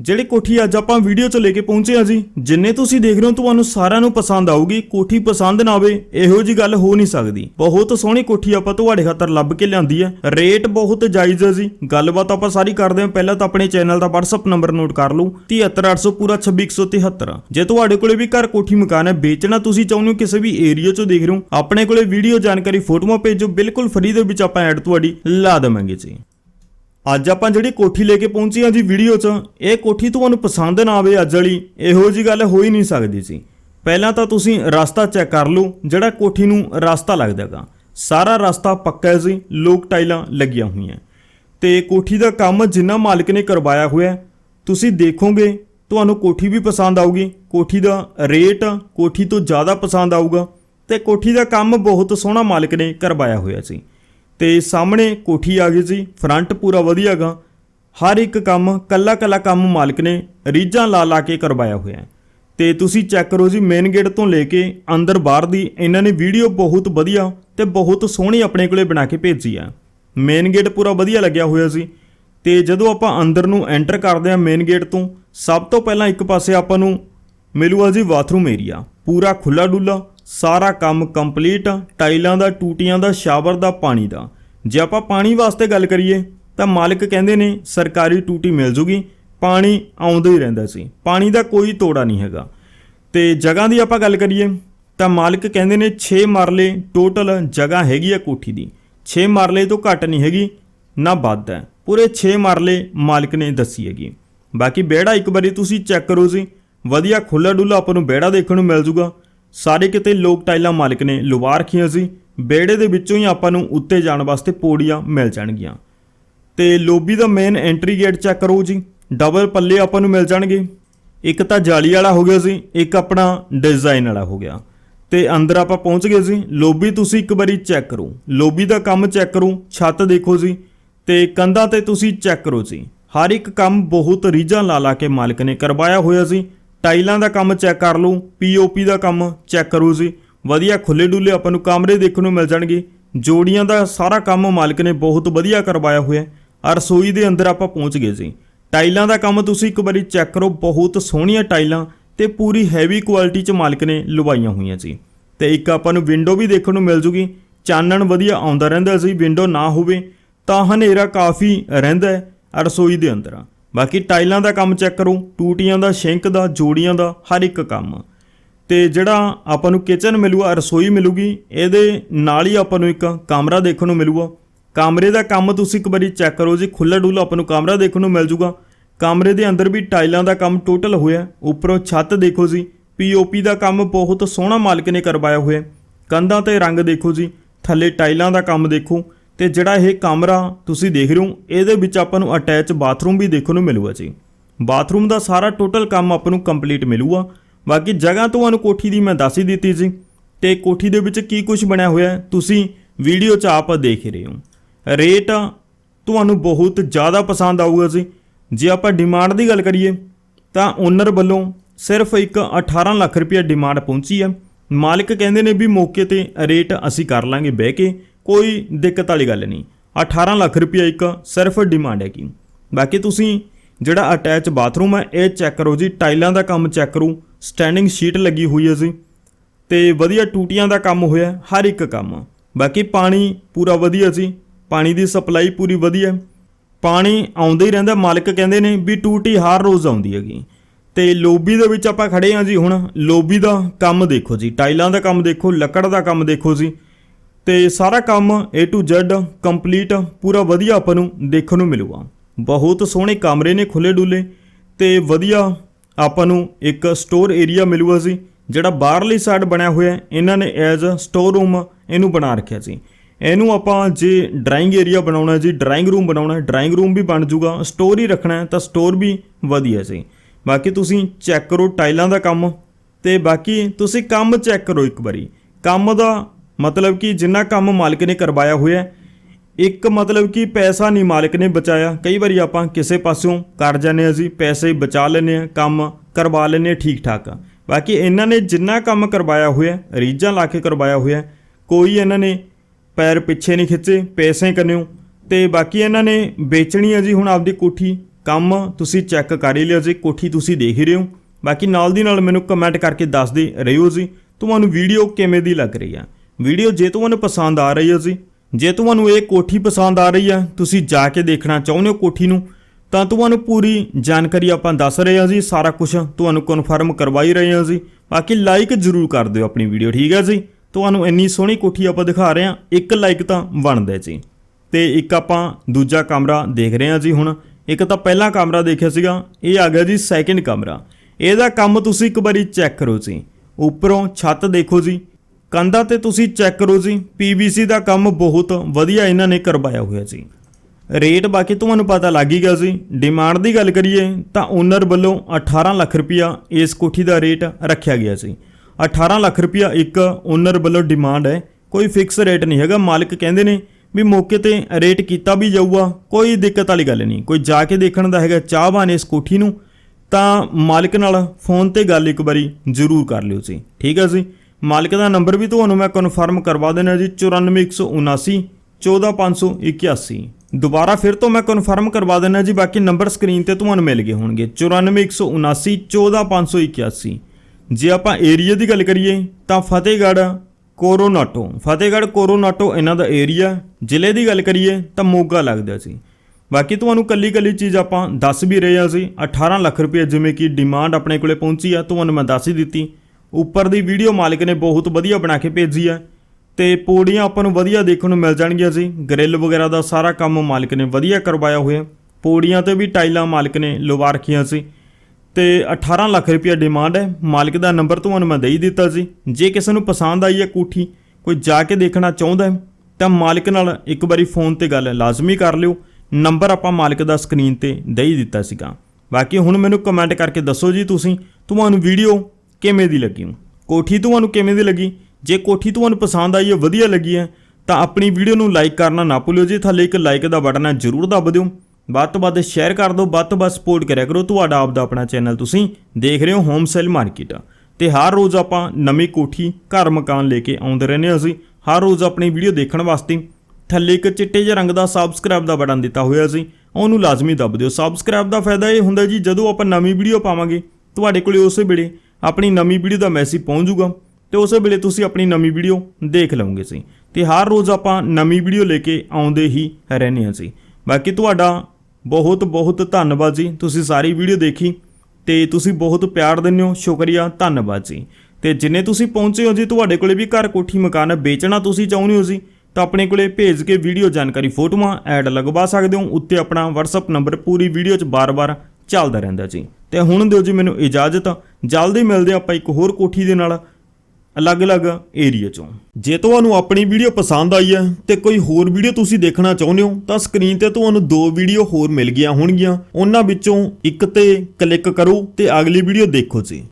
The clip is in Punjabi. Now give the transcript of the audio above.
ਜਿਹੜੀ ਕੋਠੀ ਅੱਜ ਆਪਾਂ ਵੀਡੀਓ 'ਚ ਲੈ ਕੇ ਪਹੁੰਚੇ ਆ ਜੀ, ਜਿੰਨੇ ਤੁਸੀਂ ਦੇਖ ਰਹੇ ਹੋ, ਤੁਹਾਨੂੰ ਸਾਰਿਆਂ ਨੂੰ ਪਸੰਦ ਆਊਗੀ। ਕੋਠੀ ਪਸੰਦ ਨਾ ਆਵੇ, ਇਹੋ ਜੀ ਗੱਲ ਹੋ ਨਹੀਂ ਸਕਦੀ। ਬਹੁਤ ਸੋਹਣੀ ਕੋਠੀ ਆਪਾਂ ਤੁਹਾਡੇ ਖਾਤਰ ਲੱਭ ਕੇ ਲਿਆਂਦੀ ਹੈ। ਰੇਟ ਬਹੁਤ ਜਾਇਜ਼ ਹੈ ਜੀ। ਗੱਲਬਾਤ ਆਪਾਂ ਸਾਰੀ ਕਰਦੇ ਹਾਂ। ਪਹਿਲਾਂ ਤਾਂ ਆਪਣੇ ਚੈਨਲ ਦਾ WhatsApp ਨੰਬਰ ਨੋਟ ਕਰ ਲਓ। 73800 ਪੂਰਾ 26173 ਜੇ ਤੁਹਾਡੇ ਕੋਲੇ ਵੀ ਘਰ ਕੋਠੀ ਮਕਾਨ ਹੈ, ਵੇਚਣਾ ਤੁਸੀਂ ਚਾਹੁੰਦੇ ਹੋ, ਕਿਸੇ ਵੀ ਏਰੀਆ 'ਚੋਂ ਦੇਖ ਰਹੇ ਹੋ, ਆਪਣੇ ਕੋਲੇ ਵੀਡੀਓ ਜਾਣਕਾਰੀ, ਫੋਟੋਆਂ ਭੇਜੋ, ਬਿਲਕੁਲ ਫ੍ਰੀ ਦੇ ਵਿੱਚ ਆਪਾਂ ਐਡ ਤੁਹਾਡੀ ਲਾ ਦੇਵਾਂਗੇ ਜੀ। ਅੱਜ ਆਪਾਂ ਜਿਹੜੀ ਕੋਠੀ ਲੈ ਕੇ ਪਹੁੰਚੇ ਹਾਂ ਜੀ ਵੀਡੀਓ 'ਚ, ਇਹ ਕੋਠੀ ਤੁਹਾਨੂੰ ਪਸੰਦ ਨਾ ਆਵੇ ਅੱਜ ਵਾਲੀ, ਇਹੋ ਜੀ ਗੱਲ ਹੋ ਹੀ ਨਹੀਂ ਸਕਦੀ ਸੀ। ਪਹਿਲਾਂ ਤਾਂ ਤੁਸੀਂ ਰਸਤਾ ਚੈੱਕ ਕਰ ਲਓ, ਜਿਹੜਾ ਕੋਠੀ ਨੂੰ ਰਸਤਾ ਲੱਗਦਾਗਾ ਸਾਰਾ ਰਸਤਾ ਪੱਕਾ ਹੈ ਜੀ, ਲੋਕ ਟਾਈਲਾਂ ਲੱਗੀਆਂ ਹੋਈਆਂ। ਤੇ ਕੋਠੀ ਦਾ ਕੰਮ ਜਿੰਨਾ ਮਾਲਕ ਨੇ ਕਰਵਾਇਆ ਹੋਇਆ, ਤੁਸੀਂ ਦੇਖੋਗੇ, ਤੁਹਾਨੂੰ ਕੋਠੀ ਵੀ ਪਸੰਦ ਆਊਗੀ। ਕੋਠੀ ਦਾ ਰੇਟ ਕੋਠੀ ਤੋਂ ਜ਼ਿਆਦਾ ਪਸੰਦ ਆਊਗਾ। ਤੇ ਕੋਠੀ ਦਾ ਕੰਮ ਬਹੁਤ ਸੋਹਣਾ ਮਾਲਕ ਨੇ ਕਰਵਾਇਆ ਹੋਇਆ ਸੀ। ਤੇ ਸਾਹਮਣੇ ਕੋਠੀ ਆ ਗਈ ਸੀ ਫਰੰਟ ਪੂਰਾ ਵਧੀਆਗਾ ਹਰ ਇੱਕ ਕੰਮ, ਕੱਲਾ ਕੱਲਾ ਕੰਮ ਮਾਲਕ ਨੇ ਰੀਝਾਂ ਲਾ ਲਾ ਕੇ ਕਰਵਾਇਆ ਹੋਇਆ ਹੈ। ਤੇ ਤੁਸੀਂ ਚੈੱਕ ਕਰੋ ਜੀ ਮੇਨ ਗੇਟ ਤੋਂ ਲੈ ਕੇ ਅੰਦਰ ਬਾਹਰ ਦੀ, ਇਹਨਾਂ ਨੇ ਵੀਡੀਓ ਬਹੁਤ ਵਧੀਆ ਤੇ ਬਹੁਤ ਸੋਹਣੀ ਆਪਣੇ ਕੋਲੇ ਬਣਾ ਕੇ ਭੇਜੀ ਆ। ਮੇਨ ਗੇਟ ਪੂਰਾ ਵਧੀਆ ਲੱਗਿਆ ਹੋਇਆ ਸੀ। ਤੇ ਜਦੋਂ ਆਪਾਂ ਅੰਦਰ ਨੂੰ ਐਂਟਰ ਕਰਦੇ ਹਾਂ ਮੇਨ ਗੇਟ ਤੋਂ, ਸਭ ਤੋਂ ਪਹਿਲਾਂ ਇੱਕ ਪਾਸੇ ਆਪਾਂ ਨੂੰ ਮਿਲੂਗਾ ਜੀ ਬਾਥਰੂਮ ਏਰੀਆ ਪੂਰਾ ਖੁੱਲਾ ਡੁੱਲਾ ਸਾਰਾ ਕੰਮ ਕੰਪਲੀਟ, ਟਾਈਲਾਂ ਦਾ, ਟੂਟੀਆਂ ਦਾ, ਸ਼ਾਵਰ ਦਾ, ਪਾਣੀ ਦਾ। ਜੇ ਆਪਾਂ ਪਾਣੀ ਵਾਸਤੇ ਗੱਲ ਕਰੀਏ, ਤਾਂ ਮਾਲਕ ਕਹਿੰਦੇ ਨੇ, ਸਰਕਾਰੀ ਟੂਟੀ ਮਿਲ ਜੂਗੀ। ਪਾਣੀ ਆਉਂਦਾ ਹੀ ਰਹਿੰਦਾ ਸੀ। ਪਾਣੀ ਦਾ ਕੋਈ ਤੋੜਾ ਨਹੀਂ ਹੈਗਾ। ਤੇ ਜਗ੍ਹਾ ਦੀ ਆਪਾਂ ਗੱਲ ਕਰੀਏ, ਤਾਂ ਮਾਲਕ ਕਹਿੰਦੇ ਨੇ 6 ਮਰਲੇ ਟੋਟਲ ਜਗ੍ਹਾ ਹੈਗੀ ਆ ਕੋਠੀ ਦੀ। 6 ਮਰਲੇ ਤੋਂ ਘੱਟ ਨਹੀਂ ਹੈਗੀ, ਨਾ ਵੱਧ ਹੈ। ਪੂਰੇ 6 ਮਰਲੇ ਮਾਲਕ ਨੇ ਦੱਸੀ ਹੈਗੀ। ਬਾਕੀ ਵਿਹੜਾ ਇੱਕ ਵਾਰੀ ਤੁਸੀਂ ਚੈੱਕ ਕਰੋ ਜੀ। ਵਧੀਆ ਖੁੱਲਾ ਡੁੱਲਾ ਆਪਾਂ ਨੂੰ ਵਿਹੜਾ ਦੇਖਣ ਨੂੰ ਮਿਲ ਜੂਗਾ। ਸਾਰੇ ਕਿਤੇ ਲੋਕ ਟਾਈਲਾਂ ਮਾਲਕ ਨੇ ਲਵਾ ਰੱਖੀਆਂ ਸੀ ਵਿਹੜੇ ਦੇ ਵਿੱਚੋਂ ਹੀ ਆਪਾਂ ਨੂੰ ਉੱਤੇ ਜਾਣ ਵਾਸਤੇ ਪੌੜੀਆਂ ਮਿਲ ਜਾਣਗੀਆਂ। ਤੇ ਲੋਬੀ ਦਾ ਮੇਨ ਐਂਟਰੀ ਗੇਟ ਚੈੱਕ ਕਰੋ ਜੀ ਡਬਲ ਪੱਲੇ ਆਪਾਂ ਨੂੰ ਮਿਲ ਜਾਣਗੇ। ਇੱਕ ਤਾਂ ਜਾਲੀ ਵਾਲਾ ਹੋ ਗਿਆ ਸੀ, ਇੱਕ ਆਪਣਾ ਡਿਜ਼ਾਈਨ ਵਾਲਾ ਹੋ ਗਿਆ। ਤੇ ਅੰਦਰ ਆਪਾਂ ਪਹੁੰਚ ਗਏ ਸੀ, ਲੋਬੀ ਤੁਸੀਂ ਇੱਕ ਵਾਰੀ ਚੈੱਕ ਕਰੋ। ਲੋਬੀ ਦਾ ਕੰਮ ਚੈੱਕ ਕਰੋ, ਛੱਤ ਦੇਖੋ ਜੀ, ਤੇ ਕੰਧਾਂ ਤੇ ਤੁਸੀਂ ਚੈੱਕ ਕਰੋ ਜੀ। ਹਰ ਇੱਕ ਕੰਮ ਬਹੁਤ ਰੀਝਾਂ ਲਾ ਲਾ ਕੇ ਮਾਲਕ ਨੇ ਕਰਵਾਇਆ ਹੋਇਆ ਸੀ ਟਾਈਲਾਂ ਦਾ ਕੰਮ ਚੈੱਕ ਕਰ ਲਓ ਪੀਓਪੀ ਦਾ ਕੰਮ ਚੈੱਕ ਕਰੋ ਜੀ। ਵਧੀਆ ਖੁੱਲੇ ਡੁੱਲੇ ਆਪਾਂ ਨੂੰ ਕਮਰੇ ਦੇਖਣ ਨੂੰ ਮਿਲ ਜਾਣਗੇ। ਜੋੜੀਆਂ ਦਾ ਸਾਰਾ ਕੰਮ ਮਾਲਕ ਨੇ ਬਹੁਤ ਵਧੀਆ ਕਰਵਾਇਆ ਹੋਇਆ ਹੈ। ਰਸੋਈ ਦੇ ਅੰਦਰ ਆਪਾਂ ਪਹੁੰਚ ਗਏ ਸੀ ਟਾਈਲਾਂ ਦਾ ਕੰਮ ਤੁਸੀਂ ਇੱਕ ਵਾਰੀ ਚੈੱਕ ਕਰੋ, ਬਹੁਤ ਸੋਹਣੀਆਂ ਟਾਈਲਾਂ ਤੇ ਪੂਰੀ ਹੈਵੀ ਕੁਆਲਿਟੀ ਚ ਮਾਲਕ ਨੇ ਲਵਾਈਆਂ ਹੋਈਆਂ ਸੀ ਤੇ ਇੱਕ ਆਪਾਂ ਨੂੰ ਵਿੰਡੋ ਵੀ ਦੇਖਣ ਨੂੰ ਮਿਲ ਜੂਗੀ। ਚਾਨਣ ਵਧੀਆ ਆਉਂਦਾ ਰਹਿੰਦਾ ਸੀ ਵਿੰਡੋ ਨਾ ਹੋਵੇ ਤਾਂ ਹਨੇਰਾ ਕਾਫੀ ਰਹਿੰਦਾ ਹੈ ਰਸੋਈ ਦੇ ਅੰਦਰ। ਬਾਕੀ ਟਾਈਲਾਂ ਦਾ ਕੰਮ ਚੈੱਕ ਕਰੋ, ਟੂਟੀਆਂ ਦਾ, ਸ਼ਿੰਕ ਦਾ, ਜੋੜੀਆਂ ਦਾ, ਹਰ ਇੱਕ ਕੰਮ। ਤੇ ਜਿਹੜਾ ਆਪਾਂ ਨੂੰ ਕਿਚਨ ਮਿਲੂਗਾ ਰਸੋਈ ਮਿਲੂਗੀ, ਇਹਦੇ ਨਾਲ ਹੀ ਆਪਾਂ ਨੂੰ ਇੱਕ ਕਮਰਾ ਦੇਖਣ ਨੂੰ ਮਿਲੂਗਾ। ਕਮਰੇ ਦਾ ਕੰਮ ਤੁਸੀਂ ਇੱਕ ਵਾਰੀ ਚੈੱਕ ਕਰੋ ਜੀ ਖੁੱਲਾ ਡੁੱਲਾ ਆਪਾਂ ਨੂੰ ਕਮਰਾ ਦੇਖਣ ਨੂੰ ਮਿਲ ਜੂਗਾ। ਕਮਰੇ ਦੇ ਅੰਦਰ ਵੀ ਟਾਈਲਾਂ ਦਾ ਕੰਮ ਟੋਟਲ ਹੋਇਆ। ਉੱਪਰੋਂ ਛੱਤ ਦੇਖੋ ਜੀ ਪੀਓਪੀ ਦਾ ਕੰਮ ਬਹੁਤ ਸੋਹਣਾ ਮਾਲਕ ਨੇ ਕਰਵਾਇਆ ਹੋਇਆ। ਕੰਧਾਂ ਤੇ ਰੰਗ ਦੇਖੋ ਜੀ, ਥੱਲੇ ਟਾਈਲਾਂ ਦਾ ਕੰਮ ਦੇਖੋ। ਤੇ ਜਿਹੜਾ ਇਹ ਕਮਰਾ ਤੁਸੀਂ ਦੇਖ ਰਹੇ ਹੋ, ਇਹਦੇ ਵਿੱਚ ਆਪਾਂ ਨੂੰ ਅਟੈਚ ਬਾਥਰੂਮ ਵੀ ਦੇਖਣ ਨੂੰ ਮਿਲੂਗਾ ਜੀ। ਬਾਥਰੂਮ ਦਾ ਸਾਰਾ ਟੋਟਲ ਕੰਮ ਆਪਾਂ ਨੂੰ ਕੰਪਲੀਟ ਮਿਲੂਗਾ। ਬਾਕੀ ਜਗ੍ਹਾ ਤੁਹਾਨੂੰ ਕੋਠੀ ਦੀ ਮੈਂ ਦੱਸ ਹੀ ਦਿੱਤੀ ਜੀ। ਤੇ ਕੋਠੀ ਦੇ ਵਿੱਚ ਕੀ ਕੁਝ ਬਣਿਆ ਹੋਇਆ ਤੁਸੀਂ ਵੀਡੀਓ 'ਚ ਆਪ ਦੇਖ ਰਹੇ ਹੋ। ਰੇਟ ਤੁਹਾਨੂੰ ਬਹੁਤ ਜ਼ਿਆਦਾ ਪਸੰਦ ਆਊਗਾ ਜੀ। ਜੇ ਆਪਾਂ ਡਿਮਾਂਡ ਦੀ ਗੱਲ ਕਰੀਏ, ਤਾਂ ਓਨਰ ਵੱਲੋਂ ਸਿਰਫ ਇੱਕ 18 ਲੱਖ ਰੁਪਏ ਡਿਮਾਂਡ ਪਹੁੰਚੀ ਹੈ। ਮਾਲਕ ਕਹਿੰਦੇ ਨੇ ਵੀ ਮੌਕੇ ਤੇ ਰੇਟ ਅਸੀਂ ਕਰ ਲਾਂਗੇ ਬਹਿ ਕੇ। ਕੋਈ ਦਿੱਕਤ ਵਾਲੀ ਗੱਲ ਨਹੀਂ। 18 ਲੱਖ ਰੁਪਏ ਇੱਕ ਸਿਰਫ ਡਿਮਾਂਡ ਹੈ ਕੀ ਬਾਕੀ ਤੁਸੀਂ ਜਿਹੜਾ ਅਟੈਚ ਬਾਥਰੂਮ ਹੈ, ਇਹ ਚੈੱਕ ਕਰੋ ਜੀ। ਟਾਈਲਾਂ ਦਾ ਕੰਮ ਚੈੱਕ ਕਰੋ। ਸਟੈਂਡਿੰਗ ਸ਼ੀਟ ਲੱਗੀ ਹੋਈ ਹੈ ਜੀ। ਤੇ ਵਧੀਆ ਟੂਟੀਆਂ ਦਾ ਕੰਮ ਹੋਇਆ ਹਰ ਇੱਕ ਕੰਮ। ਬਾਕੀ ਪਾਣੀ ਪੂਰਾ ਵਧੀਆ ਜੀ। ਪਾਣੀ ਦੀ ਸਪਲਾਈ ਪੂਰੀ ਵਧੀਆ। ਪਾਣੀ ਆਉਂਦਾ ਹੀ ਰਹਿੰਦਾ, ਮਾਲਕ ਕਹਿੰਦੇ ਨੇ ਵੀ ਟੂਟੀ ਹਰ ਰੋਜ਼ ਆਉਂਦੀ ਹੈਗੀ। ਤੇ ਲੋਬੀ ਦੇ ਵਿੱਚ ਆਪਾਂ ਖੜੇ ਹਾਂ ਜੀ ਹੁਣ। ਲੋਬੀ ਦਾ ਕੰਮ ਦੇਖੋ ਜੀ। ਟਾਈਲਾਂ ਦਾ ਕੰਮ ਦੇਖੋ, ਲੱਕੜ ਦਾ ਕੰਮ ਦੇਖੋ ਜੀ। ਤੇ ਸਾਰਾ ਕੰਮ A to Z ਕੰਪਲੀਟ ਪੂਰਾ ਵਧੀਆ ਆਪਾਂ ਨੂੰ ਦੇਖਣ ਨੂੰ ਮਿਲੂਗਾ। ਬਹੁਤ ਸੋਹਣੇ ਕਮਰੇ ਨੇ ਖੁੱਲੇ ਡੁੱਲੇ ਤੇ ਵਧੀਆ ਆਪਾਂ ਨੂੰ ਇੱਕ ਸਟੋਰ ਏਰੀਆ ਮਿਲੂਗਾ ਜੀ ਜਿਹੜਾ ਬਾਹਰਲੀ ਸਾਈਡ ਬਣਿਆ ਹੋਇਆ ਹੈ, ਇਹਨਾਂ ਨੇ ਐਜ਼ ਸਟੋਰ ਰੂਮ ਇਹਨੂੰ ਬਣਾ ਰੱਖਿਆ ਸੀ ਇਹਨੂੰ ਆਪਾਂ ਜੇ ਡਰਾਇੰਗ ਏਰੀਆ ਬਣਾਉਣਾ ਜੀ ਡਰਾਇੰਗ ਰੂਮ ਬਣਾਉਣਾ ਡਰਾਇੰਗ ਰੂਮ ਵੀ ਬਣ ਜਾਊਗਾ ਸਟੋਰ ਹੀ ਰੱਖਣਾ ਤਾਂ ਸਟੋਰ ਵੀ ਵਧੀਆ ਸੀ ਬਾਕੀ ਤੁਸੀਂ ਚੈੱਕ ਕਰੋ ਟਾਈਲਾਂ ਦਾ ਕੰਮ ਤੇ ਬਾਕੀ ਤੁਸੀਂ ਕੰਮ ਚੈੱਕ ਕਰੋ ਇੱਕ ਵਾਰੀ। ਕੰਮ ਦਾ ਮਤਲਬ ਕਿ ਜਿੰਨਾ ਕੰਮ ਮਾਲਕ ਨੇ ਕਰਵਾਇਆ ਹੋਇਆ ਇੱਕ ਮਤਲਬ ਕਿ ਪੈਸਾ ਨਹੀਂ ਮਾਲਕ ਨੇ ਬਚਾਇਆ। ਕਈ ਵਾਰੀ ਆਪਾਂ ਕਿਸੇ ਪਾਸਿਓਂ ਕਰ ਜਾਂਦੇ ਹਾਂ ਅਸੀਂ ਪੈਸੇ ਬਚਾ ਲੈਂਦੇ ਹਾਂ ਕੰਮ ਕਰਵਾ ਲੈਂਦੇ ਹਾਂ ਠੀਕ ਠਾਕ ਬਾਕੀ ਇਹਨਾਂ ਨੇ ਜਿੰਨਾ ਕੰਮ ਕਰਵਾਇਆ ਹੋਇਆ ਹੈ, ਰੀਝਾਂ ਲਾ ਕੇ ਕਰਵਾਇਆ ਹੋਇਆ ਕੋਈ ਇਹਨਾਂ ਨੇ ਪੈਰ ਪਿੱਛੇ ਨਹੀਂ ਖਿੱਚੇ ਪੈਸੇ ਕੰਨਿਓ। ਤੇ ਬਾਕੀ ਇਹਨਾਂ ਨੇ ਵੇਚਣੀ ਹੈ ਜੀ ਹੁਣ ਆਪਦੀ ਕੋਠੀ ਕੰਮ ਤੁਸੀਂ ਚੈੱਕ ਕਰ ਹੀ ਲਿਓ ਜੀ ਕੋਠੀ ਤੁਸੀਂ ਦੇਖ ਹੀ ਰਹੇ ਹੋ। ਬਾਕੀ ਨਾਲ ਦੀ ਨਾਲ ਮੈਨੂੰ ਕਮੈਂਟ ਕਰਕੇ ਦੱਸ ਦੇ ਰਹੋ ਜੀ ਤੁਹਾਨੂੰ ਵੀਡੀਓ ਕਿਵੇਂ ਦੀ ਲੱਗ ਰਹੀ ਹੈ ਵੀਡੀਓ ਜੇ ਤੁਹਾਨੂੰ ਪਸੰਦ ਆ ਰਹੀ ਹੈ ਜੀ, ਜੇ ਤੁਹਾਨੂੰ ਇਹ ਕੋਠੀ ਪਸੰਦ ਆ ਰਹੀ ਹੈ, ਤੁਸੀਂ ਜਾ ਕੇ ਦੇਖਣਾ ਚਾਹੁੰਦੇ ਹੋ ਕੋਠੀ ਨੂੰ, ਤਾਂ ਤੁਹਾਨੂੰ ਪੂਰੀ ਜਾਣਕਾਰੀ ਆਪਾਂ ਦੱਸ ਰਹੇ ਹਾਂ ਜੀ, ਸਾਰਾ ਕੁਝ ਤੁਹਾਨੂੰ ਕਨਫਰਮ ਕਰਵਾਈ ਰਹੇ ਹਾਂ ਜੀ। ਬਾਕੀ ਲਾਈਕ ਜ਼ਰੂਰ ਕਰ ਦਿਓ ਆਪਣੀ ਵੀਡੀਓ, ਠੀਕ ਹੈ ਜੀ? ਤੁਹਾਨੂੰ ਇੰਨੀ ਸੋਹਣੀ ਕੋਠੀ ਆਪਾਂ ਦਿਖਾ ਰਹੇ ਹਾਂ, ਇੱਕ ਲਾਈਕ ਤਾਂ ਬਣਦਾ ਜੀ। ਤੇ ਇੱਕ ਆਪਾਂ ਦੂਜਾ ਕਮਰਾ ਦੇਖ ਰਹੇ ਹਾਂ ਜੀ ਹੁਣ। ਇੱਕ ਤਾਂ ਪਹਿਲਾ ਕਮਰਾ ਦੇਖਿਆ ਸੀਗਾ, ਇਹ ਆ ਗਿਆ ਜੀ ਸੈਕਿੰਡ ਕਮਰਾ। ਇਹਦਾ ਕੰਮ ਤੁਸੀਂ ਇੱਕ ਵਾਰੀ ਚੈੱਕ ਕਰੋ ਜੀ। ਉੱਪਰੋਂ ਛੱਤ ਦੇਖੋ ਜੀ। ਕੰਧਾਂ ਤੇ ਤੁਸੀਂ ਚੈੱਕ ਕਰੋ ਜੀ ਪੀਵੀਸੀ ਦਾ ਕੰਮ ਬਹੁਤ ਵਧੀਆ ਇਹਨਾਂ ਨੇ ਕਰਵਾਇਆ ਹੋਇਆ ਜੀ। ਰੇਟ ਬਾਕੀ ਤੁਹਾਨੂੰ ਪਤਾ ਲੱਗ ਹੀ ਗਿਆ ਸੀ ਡਿਮਾਂਡ ਦੀ ਗੱਲ ਕਰੀਏ ਤਾਂ ਓਨਰ ਵੱਲੋਂ 18 ਲੱਖ ਰੁਪਇਆ ਇਸ ਕੋਠੀ ਦਾ ਰੇਟ ਰੱਖਿਆ ਗਿਆ ਸੀ 18 ਲੱਖ ਰੁਪਇਆ ਇੱਕ ਓਨਰ ਵੱਲੋਂ ਡਿਮਾਂਡ ਹੈ, ਕੋਈ ਫਿਕਸ ਰੇਟ ਨਹੀਂ ਹੈਗਾ, ਮਾਲਕ ਕਹਿੰਦੇ ਨੇ ਵੀ ਮੌਕੇ ਤੇ ਰੇਟ ਕੀਤਾ ਵੀ ਜਾਊਗਾ, ਕੋਈ ਦਿੱਕਤ ਵਾਲੀ ਗੱਲ ਨਹੀਂ। ਕੋਈ ਜਾ ਕੇ ਦੇਖਣ ਦਾ ਹੈਗਾ ਚਾਹਵਾਨ ਇਸ ਕੋਠੀ ਨੂੰ, ਤਾਂ ਮਾਲਕ ਨਾਲ ਫੋਨ ਤੇ ਗੱਲ ਇੱਕ ਵਾਰੀ ਜ਼ਰੂਰ ਕਰ ਲਿਓ ਜੀ। ਠੀਕ ਹੈ ਜੀ? ਮਾਲਕ ਦਾ ਨੰਬਰ ਵੀ ਤੁਹਾਨੂੰ ਮੈਂ ਕਨਫਰਮ ਕਰਵਾ ਦੇਣਾ ਜੀ 94179 14581 ਦੁਬਾਰਾ ਫਿਰ ਤੋਂ ਮੈਂ ਕਨਫਰਮ ਕਰਵਾ ਦੇਣਾ ਜੀ, ਬਾਕੀ ਨੰਬਰ ਸਕਰੀਨ ਤੇ ਤੁਹਾਨੂੰ ਮਿਲ ਗਏ ਹੋਣਗੇ। 94179 14581 ਜੇ ਆਪਾਂ ਏਰੀਆ ਦੀ ਗੱਲ ਕਰੀਏ, ਤਾਂ ਫਤਿਹਗੜ੍ਹ, ਕੋਰੋਨਾਟੋ। ਫਤਿਹਗੜ੍ਹ, ਕੋਰੋਨਾਟੋ ਇਹਨਾਂ ਦਾ ਏਰੀਆ ਜ਼ਿਲ੍ਹੇ ਦੀ ਗੱਲ ਕਰੀਏ, ਤਾਂ ਮੋਗਾ ਲੱਗਦਾ ਸੀ। ਬਾਕੀ ਤੁਹਾਨੂੰ ਕੱਲੀ ਕੱਲੀ ਚੀਜ਼ ਆਪਾਂ ਦੱਸ ਵੀ ਰਹੇ ਹਾਂ ਸੀ 18 ਲੱਖ ਰੁਪਏ ਜਿਵੇਂ ਕਿ ਡਿਮਾਂਡ ਆਪਣੇ ਕੋਲੇ ਪਹੁੰਚੀ ਆ, ਤੁਹਾਨੂੰ ਮੈਂ ਦੱਸ ਹੀ ਦਿੱਤੀ। ਉੱਪਰ ਦੀ ਵੀਡੀਓ ਮਾਲਕ ਨੇ ਬਹੁਤ ਵਧੀਆ ਬਣਾ ਕੇ ਭੇਜੀ ਹੈ ਤੇ ਪੌੜੀਆਂ ਆਪਾਂ ਨੂੰ ਵਧੀਆ ਦੇਖਣ ਨੂੰ ਮਿਲ ਜਾਣਗੀਆਂ ਜੀ। ਗ੍ਰਿਲ ਵਗੈਰਾ ਦਾ ਸਾਰਾ ਕੰਮ ਮਾਲਕ ਨੇ ਵਧੀਆ ਕਰਵਾਇਆ ਹੋਇਆ। ਪੌੜੀਆਂ ਤੇ ਵੀ ਟਾਈਲਾਂ ਮਾਲਕ ਨੇ ਲਵਾ ਰੱਖੀਆਂ ਸੀ। ਤੇ 18 ਲੱਖ ਰੁਪਏ ਡਿਮਾਂਡ ਹੈ। ਮਾਲਕ ਦਾ ਨੰਬਰ ਤੁਹਾਨੂੰ ਮੈਂ ਦੇ ਹੀ ਦਿੱਤਾ ਸੀ ਜੇ ਕਿਸੇ ਨੂੰ ਪਸੰਦ ਆਈ ਹੈ ਕੋਠੀ, ਕੋਈ ਜਾ ਕੇ ਦੇਖਣਾ ਚਾਹੁੰਦਾ ਹੈ, ਤਾਂ ਮਾਲਕ ਨਾਲ ਇੱਕ ਵਾਰੀ ਫੋਨ ਤੇ ਗੱਲ ਲਾਜ਼ਮੀ ਕਰ ਲਿਓ। ਨੰਬਰ ਆਪਾਂ ਮਾਲਕ ਦਾ ਸਕਰੀਨ ਤੇ ਦੇ ਹੀ ਦਿੱਤਾ ਸੀਗਾ। ਬਾਕੀ ਹੁਣ ਮੈਨੂੰ ਕਮੈਂਟ ਕਰਕੇ ਦੱਸੋ ਜੀ ਤੁਸੀਂ। ਤੁਹਾਨੂੰ ਵੀਡੀਓ ਕਿਵੇਂ ਦੀ ਲੱਗੀ ਕੋਠੀ ਤੁਹਾਨੂੰ ਕਿਵੇਂ ਦੀ ਲੱਗੀ? ਜੇ ਕੋਠੀ ਤੁਹਾਨੂੰ ਪਸੰਦ ਆਈ ਹੈ ਵਧੀਆ ਲੱਗੀ ਹੈ, ਤਾਂ ਆਪਣੀ ਵੀਡੀਓ ਨੂੰ ਲਾਈਕ ਕਰਨਾ ਨਾ ਭੁੱਲਿਓ ਜੀ। ਥੱਲੇ ਇੱਕ ਲਾਈਕ ਦਾ ਬਟਨ ਹੈ, ਜਰੂਰ ਦੱਬ ਦਿਓ। ਵੱਧ ਤੋਂ ਵੱਧ ਸ਼ੇਅਰ ਕਰ ਦਿਓ, ਵੱਧ ਤੋਂ ਵੱਧ ਸਪੋਰਟ ਕਰਿਆ ਕਰੋ ਤੁਹਾਡਾ, ਆਪਦਾ ਆਪਣਾ ਚੈਨਲ ਤੁਸੀਂ ਦੇਖ ਰਹੇ ਹੋ ਹੋਮ ਸੇਲ ਮਾਰਕੀਟ ਤੇ ਹਰ ਰੋਜ਼ ਆਪਾਂ ਨਵੀਂ ਕੋਠੀ, ਘਰ ਮਕਾਨ ਲੈ ਕੇ ਆਉਂਦੇ ਰਹਿੰਦੇ ਹਾਂ ਅਸੀਂ। ਹਰ ਰੋਜ਼ ਆਪਣੀ ਵੀਡੀਓ ਦੇਖਣ ਵਾਸਤੇ ਥੱਲੇ ਇੱਕ ਚਿੱਟੇ ਜਿਹੇ ਰੰਗ ਦਾ ਸਬਸਕ੍ਰਾਈਬ ਦਾ ਬਟਨ ਦਿੱਤਾ ਹੋਇਆ ਸੀ, ਉਹਨੂੰ ਲਾਜ਼ਮੀ ਦੱਬ ਦਿਓ। ਸਬਸਕ੍ਰਾਈਬ ਦਾ ਫਾਇਦਾ ਇਹ ਹੁੰਦਾ ਜੀ, ਜਦੋਂ ਆਪਾਂ ਨਵੀਂ ਵੀਡੀਓ ਪਾਵਾਂਗੇ, ਤੁਹਾਡੇ ਕੋਲੇ ਉਸੇ ਵੇਲੇ ਆਪਣੀ ਨਵੀਂ ਵੀਡੀਓ ਦਾ ਮੈਸੇਜ ਪਹੁੰਚ ਜਾਊਗਾ ਤੇ ਉਸੇ ਵੇਲੇ ਤੁਸੀਂ ਆਪਣੀ ਨਵੀਂ ਵੀਡੀਓ ਦੇਖ ਲਓਗੇ ਸੀ। ਤੇ ਹਰ ਰੋਜ਼ ਆਪਾਂ ਨਵੀਂ ਵੀਡੀਓ ਲੈ ਕੇ ਆਉਂਦੇ ਹੀ ਰਹਿੰਦੇ ਹਾਂ ਸੀ। ਬਾਕੀ ਤੁਹਾਡਾ ਬਹੁਤ ਬਹੁਤ ਧੰਨਵਾਦ ਜੀ। ਤੁਸੀਂ ਸਾਰੀ ਵੀਡੀਓ ਦੇਖੀ ਤੇ ਤੁਸੀਂ ਬਹੁਤ ਪਿਆਰ ਦਿੰਦੇ ਹੋ। ਸ਼ੁਕਰੀਆ, ਧੰਨਵਾਦ ਜੀ। ਤੇ ਜਿੰਨੇ ਤੁਸੀਂ ਪਹੁੰਚੇ ਹੋ ਜੀ, ਤੁਹਾਡੇ ਕੋਲੇ ਵੀ ਘਰ ਕੋਠੀ ਮਕਾਨ ਵੇਚਣਾ ਤੁਸੀਂ ਚਾਹੁੰਦੇ ਹੋ ਜੀ, ਤਾਂ ਆਪਣੇ ਕੋਲੇ ਭੇਜ ਕੇ ਵੀਡੀਓ ਜਾਣਕਾਰੀ ਫੋਟੋਆਂ ਐਡ ਲਗਵਾ ਸਕਦੇ ਹੋ। ਉੱਤੇ ਆਪਣਾ WhatsApp ਨੰਬਰ ਪੂਰੀ ਵੀਡੀਓ 'ਚ ਬਾਰ-ਬਾਰ ਚੱਲਦਾ ਰਹਿੰਦਾ ਜੀ। ਤੇ ਹੁਣ ਦਿਓ ਜੀ ਮੈਨੂੰ ਇਜਾਜ਼ਤ। ਜਲਦੀ ਮਿਲਦੇ ਆਪਾਂ ਇੱਕ ਹੋਰ ਕੋਠੀ ਦੇ ਨਾਲ ਅਲੱਗ-ਅਲੱਗ ਏਰੀਆ 'ਚੋਂ। ਜੇ ਤੁਹਾਨੂੰ ਆਪਣੀ ਵੀਡੀਓ ਪਸੰਦ ਆਈ ਹੈ ਤੇ ਕੋਈ ਹੋਰ ਵੀਡੀਓ ਤੁਸੀਂ ਦੇਖਣਾ ਚਾਹੁੰਦੇ ਹੋ, ਤਾਂ ਸਕਰੀਨ ਤੇ ਤੁਹਾਨੂੰ ਦੋ ਵੀਡੀਓ ਹੋਰ ਮਿਲ ਗਈਆਂ ਹੋਣਗੀਆਂ। ਉਹਨਾਂ ਵਿੱਚੋਂ ਇੱਕ ਤੇ ਕਲਿੱਕ ਕਰੋ ਤੇ ਅਗਲੀ ਵੀਡੀਓ ਦੇਖੋ ਜੀ।